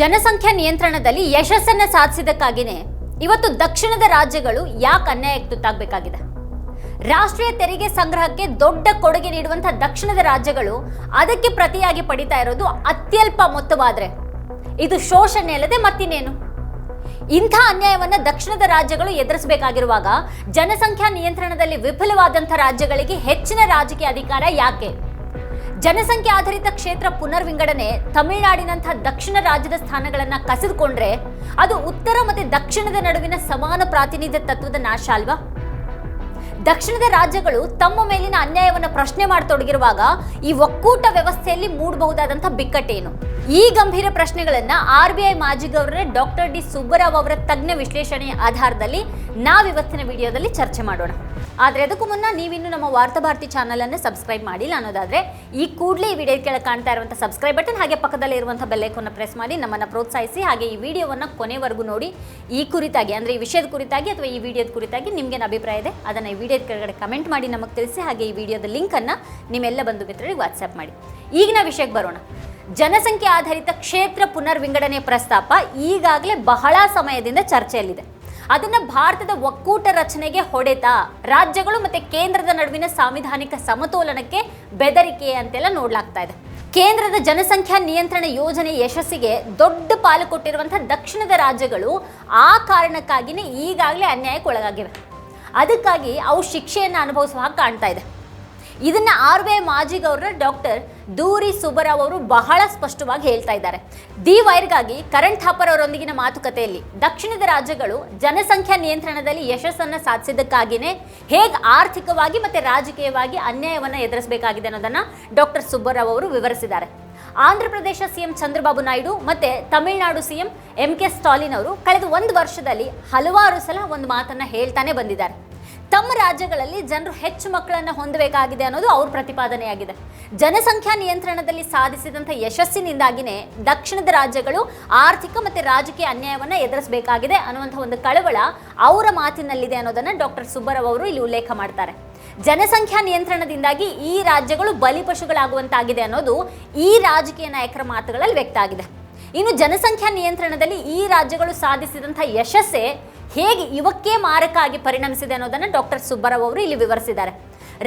ಜನಸಂಖ್ಯಾ ನಿಯಂತ್ರಣದಲ್ಲಿ ಯಶಸ್ಸನ್ನು ಸಾಧಿಸಿದಕ್ಕಾಗಿನೇ ಇವತ್ತು ದಕ್ಷಿಣದ ರಾಜ್ಯಗಳು ಯಾಕೆ ಅನ್ಯಾಯಕ್ಕೆ ತುತ್ತಾಗಬೇಕಾಗಿದೆ ರಾಷ್ಟ್ರೀಯ ತೆರಿಗೆ ಸಂಗ್ರಹಕ್ಕೆ ದೊಡ್ಡ ಕೊಡುಗೆ ನೀಡುವಂತಹ ದಕ್ಷಿಣದ ರಾಜ್ಯಗಳು ಅದಕ್ಕೆ ಪ್ರತಿಯಾಗಿ ಪಡಿತಾ ಇರೋದು ಅತ್ಯಲ್ಪ ಮೊತ್ತವಾದ್ರೆ. ಇದು ಶೋಷಣೆ ಅಲ್ಲದೆ ಮತ್ತಿನ್ನೇನು? ಇಂಥ ಅನ್ಯಾಯವನ್ನ ದಕ್ಷಿಣದ ರಾಜ್ಯಗಳು ಎದುರಿಸಬೇಕಾಗಿರುವಾಗ ಜನಸಂಖ್ಯಾ ನಿಯಂತ್ರಣದಲ್ಲಿ ವಿಫಲವಾದಂಥ ರಾಜ್ಯಗಳಿಗೆ ಹೆಚ್ಚಿನ ರಾಜಕೀಯ ಅಧಿಕಾರ ಯಾಕೆ? ಜನಸಂಖ್ಯೆ ಆಧಾರಿತ ಕ್ಷೇತ್ರ ಪುನರ್ವಿಂಗಡಣೆ ತಮಿಳುನಾಡಿನಂತಹ ದಕ್ಷಿಣ ರಾಜ್ಯದ ಸ್ಥಾನಗಳನ್ನ ಕಸಿದುಕೊಂಡ್ರೆ ಅದು ಉತ್ತರ ಮತ್ತೆ ದಕ್ಷಿಣದ ನಡುವಿನ ಸಮಾನ ಪ್ರಾತಿನಿಧ್ಯ ತತ್ವದ ನಾಶ ಅಲ್ವಾ? ದಕ್ಷಿಣದ ರಾಜ್ಯಗಳು ತಮ್ಮ ಮೇಲಿನ ಅನ್ಯಾಯವನ್ನು ಪ್ರಶ್ನೆ ಮಾಡತೊಡಗಿರುವಾಗ ಈ ಒಕ್ಕೂಟ ವ್ಯವಸ್ಥೆಯಲ್ಲಿ ಮೂಡಬಹುದಾದಂತಹ ಬಿಕ್ಕಟ್ಟೇನು? ಈ ಗಂಭೀರ ಪ್ರಶ್ನೆಗಳನ್ನ ಆರ್ ಬಿ ಐ ಮಾಜಿ ಗವರ್ನರ್ ಡಾಕ್ಟರ್ ಡಿ ಸುಬ್ಬರಾವ್ ಅವರ ತಜ್ಞ ವಿಶ್ಲೇಷಣೆಯ ಆಧಾರದಲ್ಲಿ ನಾವಿವತ್ತಿನ ವಿಡಿಯೋದಲ್ಲಿ ಚರ್ಚೆ ಮಾಡೋಣ. ಆದ್ರೆ ಅದಕ್ಕೂ ಮುನ್ನ ನೀವಿನ್ನು ನಮ್ಮ ವಾರ್ತಾ ಭಾರತಿ ಚಾನಲ್ ಅನ್ನು ಸಬ್ಸ್ಕ್ರೈಬ್ ಮಾಡಿಲ್ಲ ಅನ್ನೋದಾದ್ರೆ ಈ ಕೂಡಲೇ ಈ ವಿಡಿಯೋ ಕೆಳಗೆ ಕಾಣ್ತಾ ಇರುವಂತಹ ಸಬ್ಸ್ಕ್ರೈಬ್ ಬಟನ್ ಹಾಗೆ ಪಕ್ಕದಲ್ಲಿ ಇರುವಂತಹ ಬೆಲ್ಲೈಕನ್ನು ಪ್ರೆಸ್ ಮಾಡಿ ನಮ್ಮನ್ನ ಪ್ರೋತ್ಸಾಹಿಸಿ. ಹಾಗೆ ಈ ವಿಡಿಯೋವನ್ನ ಕೊನೆವರೆಗೂ ನೋಡಿ ಈ ಕುರಿತಾಗಿ, ಅಂದ್ರೆ ಈ ವಿಷಯದ ಕುರಿತಾಗಿ ಅಥವಾ ಈ ವಿಡಿಯೋದ ಕುರಿತಾಗಿ ನಿಮ್ಗೇನು ಅಭಿಪ್ರಾಯ ಇದೆ, ಅದನ್ನ ಈ ವಿಡಿಯೋದ ಕೆಳಗಡೆ ಕಮೆಂಟ್ ಮಾಡಿ, ನಮಗೆ ತಿಳಿಸಿ ಹಾಗೆ ಈ ವಿಡಿಯೋದ ಲಿಂಕ್ ಅನ್ನ ನಿಮ್ಮೆಲ್ಲ ಬಂಧು ಮಿತ್ರರಿಗೆ ವಾಟ್ಸಪ್ ಮಾಡಿ. ಈಗಿನ ವಿಷಯಕ್ಕೆ ಬರೋಣ. ಜನಸಂಖ್ಯೆ ಆಧಾರಿತ ಕ್ಷೇತ್ರ ಪುನರ್ವಿಂಗಡಣೆ ಪ್ರಸ್ತಾಪ ಈಗಾಗಲೇ ಬಹಳ ಸಮಯದಿಂದ ಚರ್ಚೆಯಲ್ಲಿದೆ. ಅದನ್ನ ಭಾರತದ ಒಕ್ಕೂಟ ರಚನೆಗೆ ಹೊಡೆತ, ರಾಜ್ಯಗಳು ಮತ್ತೆ ಕೇಂದ್ರದ ನಡುವಿನ ಸಾಂವಿಧಾನಿಕ ಸಮತೋಲನಕ್ಕೆ ಬೆದರಿಕೆ ಅಂತೆಲ್ಲ ನೋಡ್ಲಾಗ್ತಾ ಇದೆ. ಕೇಂದ್ರದ ಜನಸಂಖ್ಯಾ ನಿಯಂತ್ರಣ ಯೋಜನೆ ಯಶಸ್ಸಿಗೆ ದೊಡ್ಡ ಪಾಲು ಕೊಟ್ಟಿರುವಂತಹ ದಕ್ಷಿಣದ ರಾಜ್ಯಗಳು ಆ ಕಾರಣಕ್ಕಾಗಿನೇ ಈಗಾಗಲೇ ಅನ್ಯಾಯಕ್ಕೆ ಒಳಗಾಗಿವೆ. ಅದಕ್ಕಾಗಿ ಅವು ಶಿಕ್ಷೆಯನ್ನು ಅನುಭವಿಸುವ ಕಾಣ್ತಾ ಇದೆ. ಇದನ್ನು ಆರ್ ಬಿ ಐ ಮಾಜಿ ಗವರ್ನರ್ ಡಾಕ್ಟರ್ ದೂರಿ ಸುಬ್ಬರಾವ್ ಅವರು ಬಹಳ ಸ್ಪಷ್ಟವಾಗಿ ಹೇಳ್ತಾ ಇದ್ದಾರೆ. ದಿ ವೈರ್ಗಾಗಿ ಕರಣ್ ಥಾಪರ್ ಅವರೊಂದಿಗಿನ ಮಾತುಕತೆಯಲ್ಲಿ ದಕ್ಷಿಣದ ರಾಜ್ಯಗಳು ಜನಸಂಖ್ಯಾ ನಿಯಂತ್ರಣದಲ್ಲಿ ಯಶಸ್ಸನ್ನು ಸಾಧಿಸಿದ್ದಕ್ಕಾಗಿಯೇ ಹೇಗೆ ಆರ್ಥಿಕವಾಗಿ ಮತ್ತು ರಾಜಕೀಯವಾಗಿ ಅನ್ಯಾಯವನ್ನು ಎದುರಿಸಬೇಕಾಗಿದೆ ಅನ್ನೋದನ್ನು ಡಾಕ್ಟರ್ ಸುಬ್ಬರಾವ್ ಅವರು ವಿವರಿಸಿದ್ದಾರೆ. ಆಂಧ್ರ ಪ್ರದೇಶ ಸಿಎಂ ಚಂದ್ರಬಾಬು ನಾಯ್ಡು ಮತ್ತೆ Tamil Nadu CM M K Stalin ಅವರು ಕಳೆದ ಒಂದು ವರ್ಷದಲ್ಲಿ ಹಲವಾರು ಸಲ ಒಂದು ಮಾತನ್ನು ಹೇಳ್ತಾನೆ ಬಂದಿದ್ದಾರೆ. ತಮ್ಮ ರಾಜ್ಯಗಳಲ್ಲಿ ಜನರು ಹೆಚ್ಚು ಮಕ್ಕಳನ್ನು ಹೊಂದಬೇಕಾಗಿದೆ ಅನ್ನೋದು ಅವ್ರ ಪ್ರತಿಪಾದನೆಯಾಗಿದೆ. ಜನಸಂಖ್ಯಾ ನಿಯಂತ್ರಣದಲ್ಲಿ ಸಾಧಿಸಿದಂಥ ಯಶಸ್ಸಿನಿಂದಾಗಿನೇ ದಕ್ಷಿಣದ ರಾಜ್ಯಗಳು ಆರ್ಥಿಕ ಮತ್ತು ರಾಜಕೀಯ ಅನ್ಯಾಯವನ್ನು ಎದುರಿಸಬೇಕಾಗಿದೆ ಅನ್ನುವಂಥ ಒಂದು ಕಳವಳ ಅವರ ಮಾತಿನಲ್ಲಿದೆ ಅನ್ನೋದನ್ನು ಡಾಕ್ಟರ್ ಸುಬ್ಬರಾವ್ ಅವರು ಇಲ್ಲಿ ಉಲ್ಲೇಖ ಮಾಡ್ತಾರೆ. ಜನಸಂಖ್ಯಾ ನಿಯಂತ್ರಣದಿಂದಾಗಿ ಈ ರಾಜ್ಯಗಳು ಬಲಿಪಶುಗಳಾಗುವಂತಾಗಿದೆ ಅನ್ನೋದು ಈ ರಾಜಕೀಯ ನಾಯಕರ ಮಾತುಗಳಲ್ಲಿ ವ್ಯಕ್ತ ಆಗಿದೆ. ಇನ್ನು ಜನಸಂಖ್ಯಾ ನಿಯಂತ್ರಣದಲ್ಲಿ ಈ ರಾಜ್ಯಗಳು ಸಾಧಿಸಿದಂಥ ಯಶಸ್ಸೇ ಹೇಗೆ ಯುವಕ್ಕೆ ಮಾರಕ ಆಗಿ ಪರಿಣಮಿಸಿದೆ ಅನ್ನೋದನ್ನು ಡಾಕ್ಟರ್ ಸುಬ್ಬರಾವ್ ಅವರು ಇಲ್ಲಿ ವಿವರಿಸಿದ್ದಾರೆ.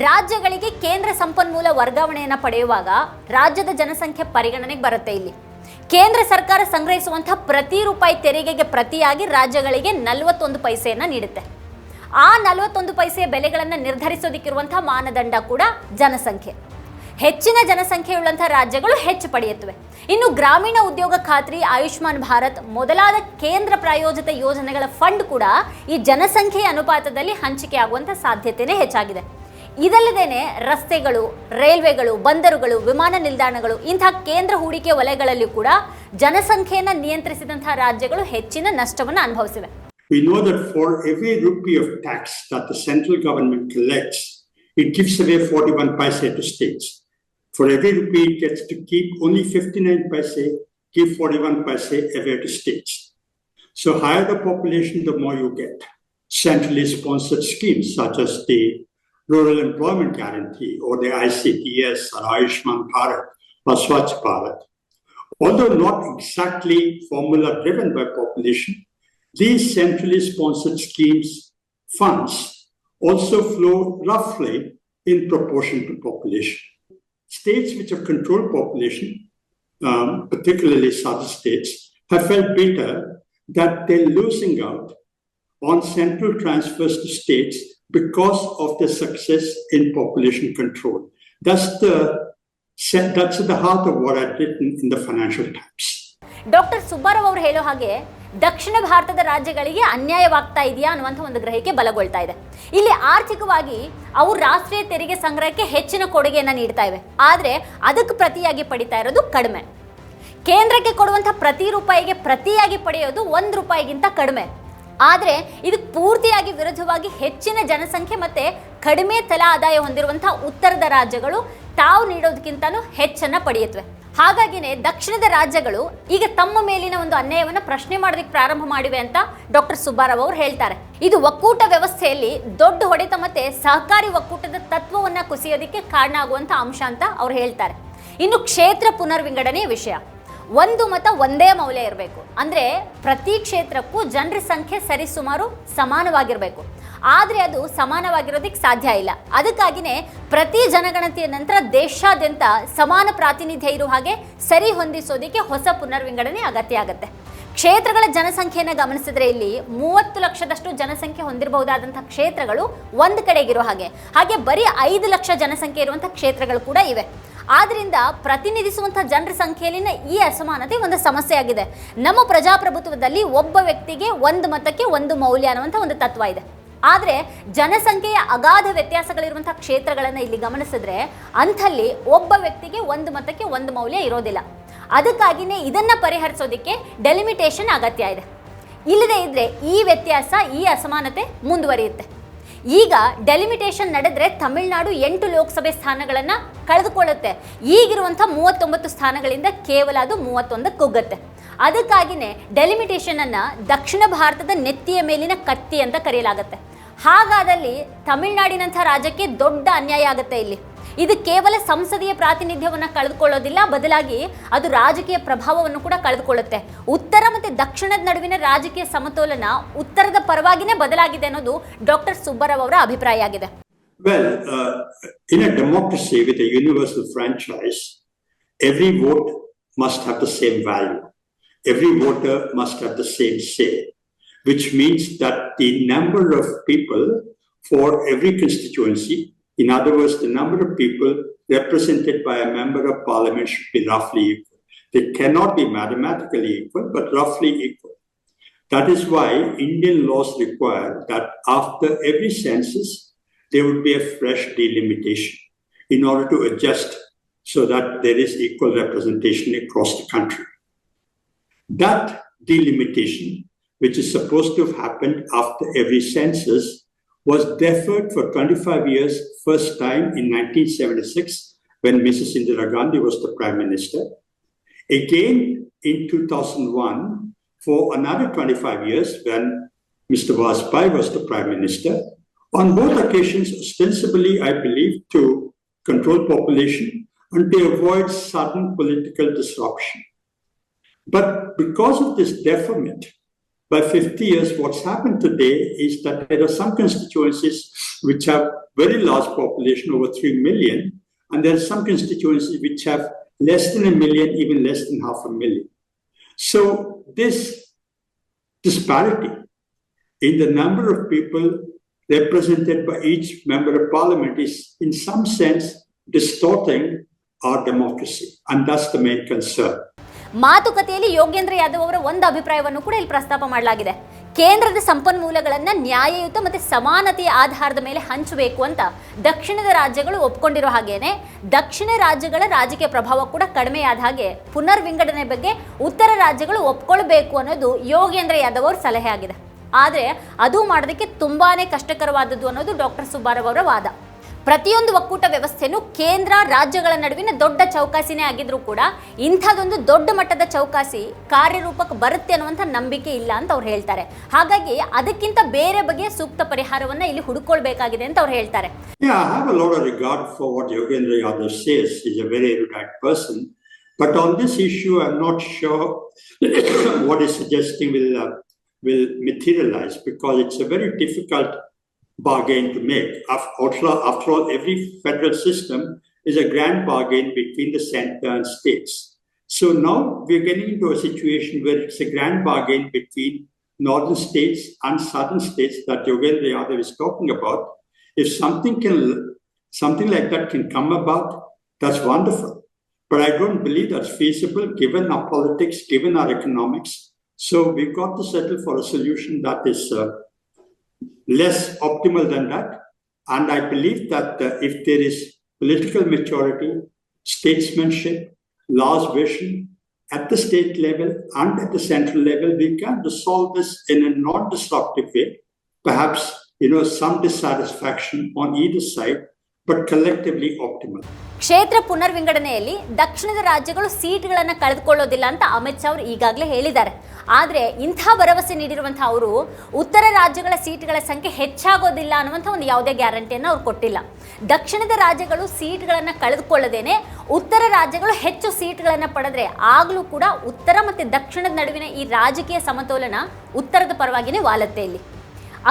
ರಾಜ್ಯಗಳಿಗೆ ಕೇಂದ್ರ ಸಂಪನ್ಮೂಲ ವರ್ಗಾವಣೆಯನ್ನು ಪಡೆಯುವಾಗ ರಾಜ್ಯದ ಜನಸಂಖ್ಯೆ ಪರಿಗಣನೆಗೆ ಬರುತ್ತೆ ಇಲ್ಲಿ. ಕೇಂದ್ರ ಸರ್ಕಾರ ಸಂಗ್ರಹಿಸುವಂತಹ ಪ್ರತಿ ರೂಪಾಯಿ ತೆರಿಗೆಗೆ ಪ್ರತಿಯಾಗಿ ರಾಜ್ಯಗಳಿಗೆ ನಲವತ್ತೊಂದು ಪೈಸೆಯನ್ನು ನೀಡುತ್ತೆ. ಆ ನಲವತ್ತೊಂದು ಪೈಸೆಯ ಬೆಲೆಗಳನ್ನು ನಿರ್ಧರಿಸೋದಕ್ಕಿರುವಂತಹ ಮಾನದಂಡ ಕೂಡ ಜನಸಂಖ್ಯೆ. ಹೆಚ್ಚಿನ ಜನಸಂಖ್ಯೆಯುಳ್ಳಂಥ ರಾಜ್ಯಗಳು ಹೆಚ್ಚು ಪಡೆಯುತ್ತವೆ. ಇನ್ನು ಗ್ರಾಮೀಣ ಉದ್ಯೋಗ ಖಾತ್ರಿ ಆಯುಷ್ಮಾನ್ ಭಾರತ್ ಮೊದಲಾದ ಕೇಂದ್ರ ಪ್ರಾಯೋಜಿತ ಯೋಜನೆಗಳ ಫಂಡ್ ಕೂಡ ಈ ಜನಸಂಖ್ಯೆಯ ಅನುಪಾತದಲ್ಲಿ ಹಂಚಿಕೆ ಆಗುವಂಥ ಸಾಧ್ಯತೆಯೇ ಹೆಚ್ಚಾಗಿದೆ. ಇದಲ್ಲದೇನೆ ರಸ್ತೆಗಳು ರೈಲ್ವೆಗಳು ಬಂದರುಗಳು ವಿಮಾನ ನಿಲ್ದಾಣಗಳು ಇಂತಹ ಕೇಂದ್ರ ಹೂಡಿಕೆ ವಲಯಗಳಲ್ಲಿ ಕೂಡ ಜನಸಂಖ್ಯೆಯನ್ನು ನಿಯಂತ್ರಿಸಿದಂತಹ ರಾಜ್ಯಗಳು ಹೆಚ್ಚಿನ ನಷ್ಟವನ್ನು ಅನುಭವಿಸಿವೆ. We know that for every rupee of tax that the central government collects, it gives away 41 paise to states. For every rupee it gets to keep only 59 paise, give 41 paise away to states. So higher the population, the more you get. Centrally sponsored schemes such as the Rural Employment Guarantee or the ICTS or Ayushman Bharat or Swachh Bharat. Although not exactly formula driven by population, these centrally sponsored schemes funds also flow roughly in proportion to population States which have controlled population, um, particularly southern states, have felt bitter that they're losing out on central transfers to states because of their success in population control. That's the that's at the heart of what I've written in the Financial Times. Doctor Subbarao ಅವರು ಹೇಳೋ ಹಾಗೆ ದಕ್ಷಿಣ ಭಾರತದ ರಾಜ್ಯಗಳಿಗೆ ಅನ್ಯಾಯವಾಗ್ತಾ ಇದೆಯಾ ಅನ್ನುವಂಥ ಒಂದು ಗ್ರಹಿಕೆ ಬಲಗೊಳ್ತಾ ಇದೆ. ಇಲ್ಲಿ ಆರ್ಥಿಕವಾಗಿ ಅವು ರಾಷ್ಟ್ರೀಯ ತೆರಿಗೆ ಸಂಗ್ರಹಕ್ಕೆ ಹೆಚ್ಚಿನ ಕೊಡುಗೆಯನ್ನು ನೀಡ್ತಾ ಇವೆ. ಆದರೆ ಅದಕ್ಕೆ ಪ್ರತಿಯಾಗಿ ಪಡಿತಾ ಇರೋದು ಕಡಿಮೆ. ಕೇಂದ್ರಕ್ಕೆ ಕೊಡುವಂಥ ಪ್ರತಿ ರೂಪಾಯಿಗೆ ಪ್ರತಿಯಾಗಿ ಪಡೆಯೋದು ಒಂದು ರೂಪಾಯಿಗಿಂತ ಕಡಿಮೆ. ಆದರೆ ಇದಕ್ಕೆ ಪೂರ್ತಿಯಾಗಿ ವಿರುದ್ಧವಾಗಿ ಹೆಚ್ಚಿನ ಜನಸಂಖ್ಯೆ ಮತ್ತು ಕಡಿಮೆ ತಲಾ ಆದಾಯ ಹೊಂದಿರುವಂಥ ಉತ್ತರದ ರಾಜ್ಯಗಳು ತಾವು ನೀಡೋದಕ್ಕಿಂತಲೂ ಹೆಚ್ಚನ್ನು ಪಡೆಯುತ್ತವೆ ಹಾಗಾಗಿನೇ ದಕ್ಷಿಣದ ರಾಜ್ಯಗಳು ಈಗ ತಮ್ಮ ಮೇಲಿನ ಒಂದು ಅನ್ಯಾಯವನ್ನು ಪ್ರಶ್ನೆ ಮಾಡೋದಕ್ಕೆ ಪ್ರಾರಂಭ ಮಾಡಿವೆ ಅಂತ ಡಾಕ್ಟರ್ ಸುಬ್ಬಾರಾವ್ ಅವರು ಹೇಳ್ತಾರೆ. ಇದು ಒಕ್ಕೂಟ ವ್ಯವಸ್ಥೆಯಲ್ಲಿ ದೊಡ್ಡ ಹೊಡೆತ ಮತ್ತೆ ಸಹಕಾರಿ ಒಕ್ಕೂಟದ ತತ್ವವನ್ನ ಕುಸಿಯೋದಕ್ಕೆ ಕಾರಣ ಆಗುವಂತ ಅಂಶ ಅಂತ ಅವ್ರು ಹೇಳ್ತಾರೆ. ಇನ್ನು ಕ್ಷೇತ್ರ ಪುನರ್ವಿಂಗಡನೆಯ ವಿಷಯ. ಒಂದು ಮತ ಒಂದೇ ಮೌಲ್ಯ ಇರಬೇಕು. ಅಂದರೆ ಪ್ರತಿ ಕ್ಷೇತ್ರಕ್ಕೂ ಜನರ ಸಂಖ್ಯೆ ಸರಿಸುಮಾರು ಸಮಾನವಾಗಿರಬೇಕು. ಆದರೆ ಅದು ಸಮಾನವಾಗಿರೋದಕ್ಕೆ ಸಾಧ್ಯ ಇಲ್ಲ. ಅದಕ್ಕಾಗಿಯೇ ಪ್ರತಿ ಜನಗಣತಿಯ ನಂತರ ದೇಶಾದ್ಯಂತ ಸಮಾನ ಪ್ರಾತಿನಿಧ್ಯ ಇರುವ ಹಾಗೆ ಸರಿ ಹೊಂದಿಸೋದಕ್ಕೆ ಹೊಸ ಪುನರ್ವಿಂಗಡಣೆ ಅಗತ್ಯ ಆಗುತ್ತೆ. ಕ್ಷೇತ್ರಗಳ ಜನಸಂಖ್ಯೆಯನ್ನು ಗಮನಿಸಿದ್ರೆ ಇಲ್ಲಿ ಮೂವತ್ತು ಲಕ್ಷದಷ್ಟು ಜನಸಂಖ್ಯೆ ಹೊಂದಿರಬಹುದಾದಂಥ ಕ್ಷೇತ್ರಗಳು ಒಂದು ಕಡೆಗಿರೋ ಹಾಗೆ. ಹಾಗೆ ಬರೀ ಐದು ಲಕ್ಷ ಜನಸಂಖ್ಯೆ ಇರುವಂಥ ಕ್ಷೇತ್ರಗಳು ಕೂಡ ಇವೆ. ಆದ್ದರಿಂದ ಪ್ರತಿನಿಧಿಸುವಂಥ ಜನರ ಸಂಖ್ಯೆಯಲ್ಲಿನ ಈ ಅಸಮಾನತೆ ಒಂದು ಸಮಸ್ಯೆಯಾಗಿದೆ ನಮ್ಮ ಪ್ರಜಾಪ್ರಭುತ್ವದಲ್ಲಿ ಒಬ್ಬ ವ್ಯಕ್ತಿಗೆ ಒಂದು ಮತಕ್ಕೆ ಒಂದು ಮೌಲ್ಯ ಅನ್ನುವಂಥ ಒಂದು ತತ್ವ ಇದೆ. ಆದರೆ ಜನಸಂಖ್ಯೆಯ ಅಗಾಧ ವ್ಯತ್ಯಾಸಗಳಿರುವಂಥ ಕ್ಷೇತ್ರಗಳನ್ನು ಇಲ್ಲಿ ಗಮನಿಸಿದ್ರೆ ಅಂಥಲ್ಲಿ ಒಬ್ಬ ವ್ಯಕ್ತಿಗೆ ಒಂದು ಮತಕ್ಕೆ ಒಂದು ಮೌಲ್ಯ ಇರೋದಿಲ್ಲ. ಅದಕ್ಕಾಗಿಯೇ ಇದನ್ನು ಪರಿಹರಿಸೋದಕ್ಕೆ ಡೆಲಿಮಿಟೇಷನ್ ಅಗತ್ಯ ಇದೆ. ಇಲ್ಲದೇ ಇದ್ದರೆ ಈ ವ್ಯತ್ಯಾಸ, ಈ ಅಸಮಾನತೆ ಮುಂದುವರಿಯುತ್ತೆ. ಈಗ ಡೆಲಿಮಿಟೇಷನ್ ನಡೆದ್ರೆ ತಮಿಳುನಾಡು ಎಂಟು ಲೋಕಸಭೆ ಸ್ಥಾನಗಳನ್ನು ಕಳೆದುಕೊಳ್ಳುತ್ತೆ. ಈಗಿರುವಂಥ ಮೂವತ್ತೊಂಬತ್ತು ಸ್ಥಾನಗಳಿಂದ ಕೇವಲ ಅದು ಮೂವತ್ತೊಂದಕ್ಕೆ ಕುಗ್ಗುತ್ತೆ. ಅದಕ್ಕಾಗಿಯೇ ಡೆಲಿಮಿಟೇಷನನ್ನು ದಕ್ಷಿಣ ಭಾರತದ ನೆತ್ತಿಯ ಮೇಲಿನ ಕತ್ತಿ ಅಂತ ಕರೆಯಲಾಗುತ್ತೆ. ಹಾಗಾದಲ್ಲಿ ತಮಿಳುನಾಡಿನಂಥ ರಾಜ್ಯಕ್ಕೆ ದೊಡ್ಡ ಅನ್ಯಾಯ ಆಗುತ್ತೆ ಇಲ್ಲಿ. ಇದು ಕೇವಲ ಸಂಸದೀಯ ಪ್ರಾತಿನಿಧ್ಯವನ್ನು ಕಳೆದುಕೊಳ್ಳೋದಿಲ್ಲ ಬದಲಾಗಿ ಅದು ರಾಜಕೀಯ ಪ್ರಭಾವವನ್ನು ಕೂಡ ಕಳೆದುಕೊಳ್ಳುತ್ತೆ. ಉತ್ತರ ಮತ್ತು ದಕ್ಷಿಣದ ನಡುವಿನ ರಾಜಕೀಯ ಸಮತೋಲನ ಉತ್ತರದ ಪರವಾಗಿನೇ ಬದಲಾಗಿದೆ ಅನ್ನೋದು ಡಾಕ್ಟರ್ ಸುಬ್ಬರಾವ್ ಅವರ ಅಭಿಪ್ರಾಯ ಆಗಿದೆ. A democracy with a universal franchise, every vote must have the same value. Every voter must have the same say, which means that the number of people for every constituency, in other words, the number of people represented by a member of parliament should be roughly equal. They cannot be mathematically equal, but roughly equal. That is why Indian laws require that after every census, there would be a fresh delimitation in order to adjust so that there is equal representation across the country. That delimitation, which is supposed to have happened after every census, was deferred for 25 years, first time in 1976 when Mrs. Indira Gandhi was the Prime Minister. Again in 2001 for another 25 years when Mr. Vajpayee was the Prime Minister. On both occasions, ostensibly, I believe, to control population and to avoid sudden political disruption. But because of this deferment, by 50 years, what's happened today is that there are some constituencies which have very large population, over 3 million, and there are some constituencies which have less than a million, even less than half a million. So this disparity in the number of people represented by each member of parliament is in some sense distorting our democracy, and that's the main concern. ಮಾತುಕತೆಯಲ್ಲಿ ಯೋಗೇಂದ್ರ ಯಾದವ್ ಅವರ ಒಂದು ಅಭಿಪ್ರಾಯವನ್ನು ಕೂಡ ಇಲ್ಲಿ ಪ್ರಸ್ತಾಪ ಮಾಡಲಾಗಿದೆ. ಕೇಂದ್ರದ ಸಂಪನ್ಮೂಲಗಳನ್ನು ನ್ಯಾಯಯುತ ಮತ್ತು ಸಮಾನತೆಯ ಆಧಾರದ ಮೇಲೆ ಹಂಚಬೇಕು ಅಂತ ದಕ್ಷಿಣದ ರಾಜ್ಯಗಳು ಒಪ್ಕೊಂಡಿರೋ ಹಾಗೇನೆ, ದಕ್ಷಿಣ ರಾಜ್ಯಗಳ ರಾಜಕೀಯ ಪ್ರಭಾವ ಕೂಡ ಕಡಿಮೆಯಾದ ಹಾಗೆ ಪುನರ್ ವಿಂಗಡಣೆ ಬಗ್ಗೆ ಉತ್ತರ ರಾಜ್ಯಗಳು ಒಪ್ಕೊಳ್ಬೇಕು ಅನ್ನೋದು ಯೋಗೇಂದ್ರ ಯಾದವ್ ಅವ್ರ ಸಲಹೆ ಆಗಿದೆ ಆದರೆ ಅದು ಮಾಡೋದಕ್ಕೆ ತುಂಬಾನೇ ಕಷ್ಟಕರವಾದದ್ದು ಅನ್ನೋದು ಡಾಕ್ಟರ್ ಸುಬ್ಬಾರಾವ್ ಅವರ ವಾದ. ಪ್ರತಿಯೊಂದು ಒಕ್ಕೂಟ ವ್ಯವಸ್ಥೆಯನ್ನು ಕೇಂದ್ರ, ರಾಜ್ಯಗಳ ನಡುವಿನ ದೊಡ್ಡ ಚೌಕಾಸಿನೇ ಆಗಿದ್ರು ಕೂಡ ಇಂಥದೊಂದು ದೊಡ್ಡ ಮಟ್ಟದ ಚೌಕಾಸಿ ಕಾರ್ಯರೂಪಕ್ಕೆ ಬರುತ್ತೆ ಅನ್ನುವಂಥ ನಂಬಿಕೆ ಇಲ್ಲ ಅಂತ ಅವ್ರು ಹೇಳ್ತಾರೆ. ಹಾಗಾಗಿ ಅದಕ್ಕಿಂತ ಬೇರೆ ಬಗೆಯ ಸೂಕ್ತ ಪರಿಹಾರವನ್ನ ಇಲ್ಲಿ ಹುಡುಕೊಳ್ಬೇಕಾಗಿದೆ ಅಂತ ಅವ್ರು ಹೇಳ್ತಾರೆ. Will materialize because it's a very difficult bargain to make. After, after all, every federal system is a grand bargain between the center and states. So now we're getting into a situation where it's a grand bargain between northern states and southern states that Yogendra Yadav is talking about. If something can, something like that can come about, that's wonderful. But I don't believe that's feasible given our politics, given our economics. So we've got to settle for a solution that is uh, less optimal than that. And I believe that uh, if there is political maturity, statesmanship, large vision at the state level and at the central level, we can resolve this in a non-disruptive way. Perhaps, you know, some dissatisfaction on either side, but collectively optimal. ಕ್ಷೇತ್ರ ಪುನರ್ವಿಂಗಡಣೆಯಲ್ಲಿ ದಕ್ಷಿಣದ ರಾಜ್ಯಗಳು ಸೀಟ್ಗಳನ್ನು ಕಳೆದುಕೊಳ್ಳೋದಿಲ್ಲ ಅಂತ ಅಮಿತ್ ಶಾ ಅವರು ಈಗಾಗಲೇ ಹೇಳಿದ್ದಾರೆ. ಆದರೆ ಇಂಥ ಭರವಸೆ ನೀಡಿರುವಂಥ ಅವರು ಉತ್ತರ ರಾಜ್ಯಗಳ ಸೀಟ್ಗಳ ಸಂಖ್ಯೆ ಹೆಚ್ಚಾಗೋದಿಲ್ಲ ಅನ್ನುವಂಥ ಒಂದು ಯಾವುದೇ ಗ್ಯಾರಂಟಿಯನ್ನು ಅವ್ರು ಕೊಟ್ಟಿಲ್ಲ. ದಕ್ಷಿಣದ ರಾಜ್ಯಗಳು ಸೀಟ್ಗಳನ್ನು ಕಳೆದುಕೊಳ್ಳದೇನೆ ಉತ್ತರ ರಾಜ್ಯಗಳು ಹೆಚ್ಚು ಸೀಟ್ಗಳನ್ನು ಪಡೆದ್ರೆ ಆಗಲೂ ಕೂಡ ಉತ್ತರ ಮತ್ತು ದಕ್ಷಿಣದ ನಡುವಿನ ಈ ರಾಜಕೀಯ ಸಮತೋಲನ ಉತ್ತರದ ಪರವಾಗಿನೇ ವಾಲತ್ತೆ ಇಲ್ಲಿ.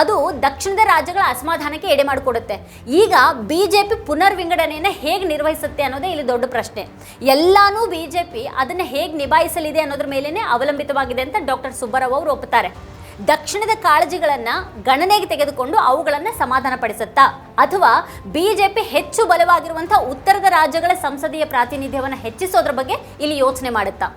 ಅದು ದಕ್ಷಿಣದ ರಾಜ್ಯಗಳ ಅಸಮಾಧಾನಕ್ಕೆ ಎಡೆ ಮಾಡಿಕೊಡುತ್ತೆ. ಈಗ ಬಿ ಜೆ ಪಿ ಪುನರ್ವಿಂಗಡಣೆಯನ್ನು ಹೇಗೆ ನಿರ್ವಹಿಸುತ್ತೆ ಅನ್ನೋದೇ ಇಲ್ಲಿ ದೊಡ್ಡ ಪ್ರಶ್ನೆ. ಎಲ್ಲಾನು ಬಿ ಜೆ ಪಿ ಅದನ್ನು ಹೇಗೆ ನಿಭಾಯಿಸಲಿದೆ ಅನ್ನೋದ್ರ ಮೇಲೇ ಅವಲಂಬಿತವಾಗಿದೆ ಅಂತ ಡಾಕ್ಟರ್ ಸುಬ್ಬರಾವ್ ಅವರು ಒಪ್ಪುತ್ತಾರೆ ದಕ್ಷಿಣದ ಕಾಳಜಿಗಳನ್ನು ಗಣನೆಗೆ ತೆಗೆದುಕೊಂಡು ಅವುಗಳನ್ನು ಸಮಾಧಾನ ಪಡಿಸುತ್ತಾ ಅಥವಾ ಬಿಜೆಪಿ ಹೆಚ್ಚು ಬಲವಾಗಿರುವಂಥ ಉತ್ತರದ ರಾಜ್ಯಗಳ ಸಂಸದೀಯ ಪ್ರಾತಿನಿಧ್ಯವನ್ನು ಹೆಚ್ಚಿಸೋದ್ರ ಬಗ್ಗೆ ಇಲ್ಲಿ ಯೋಚನೆ ಮಾಡುತ್ತಾ.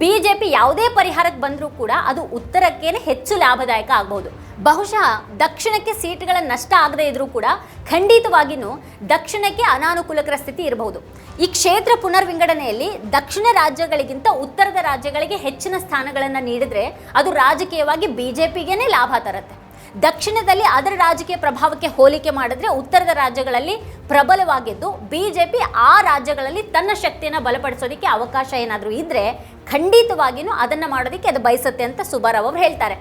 ಬಿಜೆಪಿ ಯಾವುದೇ ಪರಿಹಾರಕ್ಕೆ ಬಂದರೂ ಕೂಡ ಅದು ಉತ್ತರಕ್ಕೇನೆ ಹೆಚ್ಚು ಲಾಭದಾಯಕ ಆಗ್ಬೋದು. ಬಹುಶಃ ದಕ್ಷಿಣಕ್ಕೆ ಸೀಟ್ಗಳ ನಷ್ಟ ಆಗದೇ ಇದ್ರೂ ಕೂಡ ಖಂಡಿತವಾಗಿಯೂ ದಕ್ಷಿಣಕ್ಕೆ ಅನಾನುಕೂಲಕರ ಸ್ಥಿತಿ ಇರಬಹುದು. ಈ ಕ್ಷೇತ್ರ ಪುನರ್ವಿಂಗಡಣೆಯಲ್ಲಿ ದಕ್ಷಿಣ ರಾಜ್ಯಗಳಿಗಿಂತ ಉತ್ತರದ ರಾಜ್ಯಗಳಿಗೆ ಹೆಚ್ಚಿನ ಸ್ಥಾನಗಳನ್ನು ನೀಡಿದರೆ ಅದು ರಾಜಕೀಯವಾಗಿ ಬಿಜೆಪಿಗೇನೆ ಲಾಭ ತರುತ್ತೆ. ದಕ್ಷಿಣದಲ್ಲಿ ಅದರ ರಾಜಕೀಯ ಪ್ರಭಾವಕ್ಕೆ ಹೋಲಿಕೆ ಮಾಡಿದ್ರೆ ಉತ್ತರದ ರಾಜ್ಯಗಳಲ್ಲಿ ಪ್ರಬಲವಾಗಿದ್ದು ಬಿಜೆಪಿ ಆ ರಾಜ್ಯಗಳಲ್ಲಿ ತನ್ನ ಶಕ್ತಿಯನ್ನು ಬಲಪಡಿಸೋದಕ್ಕೆ ಅವಕಾಶ ಏನಾದರೂ ಇದ್ದರೆ ಖಂಡಿತವಾಗಿಯೂ ಅದನ್ನು ಮಾಡೋದಕ್ಕೆ ಅದು ಬಯಸುತ್ತೆ ಅಂತ ಸುಬ್ಬಾರಾವ್ ಅವರು ಹೇಳ್ತಾರೆ.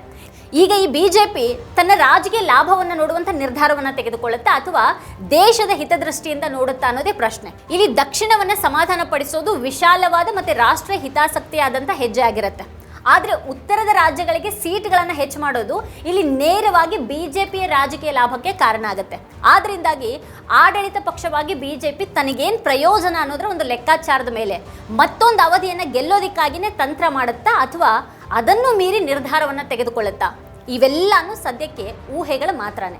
ಈಗ ಈ ಬಿಜೆಪಿ ತನ್ನ ರಾಜಕೀಯ ಲಾಭವನ್ನು ನೋಡುವಂಥ ನಿರ್ಧಾರವನ್ನು ತೆಗೆದುಕೊಳ್ಳುತ್ತಾ ಅಥವಾ ದೇಶದ ಹಿತದೃಷ್ಟಿಯಿಂದ ನೋಡುತ್ತಾ ಅನ್ನೋದೇ ಪ್ರಶ್ನೆ. ಇಲ್ಲಿ ದಕ್ಷಿಣವನ್ನು ಸಮಾಧಾನ ಪಡಿಸೋದು ವಿಶಾಲವಾದ ಮತ್ತು ರಾಷ್ಟ್ರೀಯ ಹಿತಾಸಕ್ತಿಯಾದಂಥ ಹೆಜ್ಜೆ ಆಗಿರುತ್ತೆ. ಆದರೆ ಉತ್ತರದ ರಾಜ್ಯಗಳಿಗೆ ಸೀಟ್ಗಳನ್ನು ಹೆಚ್ಚು ಮಾಡೋದು ಇಲ್ಲಿ ನೇರವಾಗಿ ಬಿಜೆಪಿಯ ರಾಜಕೀಯ ಲಾಭಕ್ಕೆ ಕಾರಣ ಆಗುತ್ತೆ. ಆದ್ರಿಂದಾಗಿ ಆಡಳಿತ ಪಕ್ಷವಾಗಿ ಬಿಜೆಪಿ ತನಗೇನು ಪ್ರಯೋಜನ ಅನ್ನೋದ್ರ ಒಂದು ಲೆಕ್ಕಾಚಾರದ ಮೇಲೆ ಮತ್ತೊಂದು ಅವಧಿಯನ್ನು ಗೆಲ್ಲೋದಿಕ್ಕಾಗಿನೇ ತಂತ್ರ ಮಾಡುತ್ತಾ ಅಥವಾ ಅದನ್ನು ಮೀರಿ ನಿರ್ಧಾರವನ್ನು ತೆಗೆದುಕೊಳ್ಳುತ್ತಾ? ಇವೆಲ್ಲಾನು ಸದ್ಯಕ್ಕೆ ಊಹೆಗಳ ಮಾತ್ರನೇ.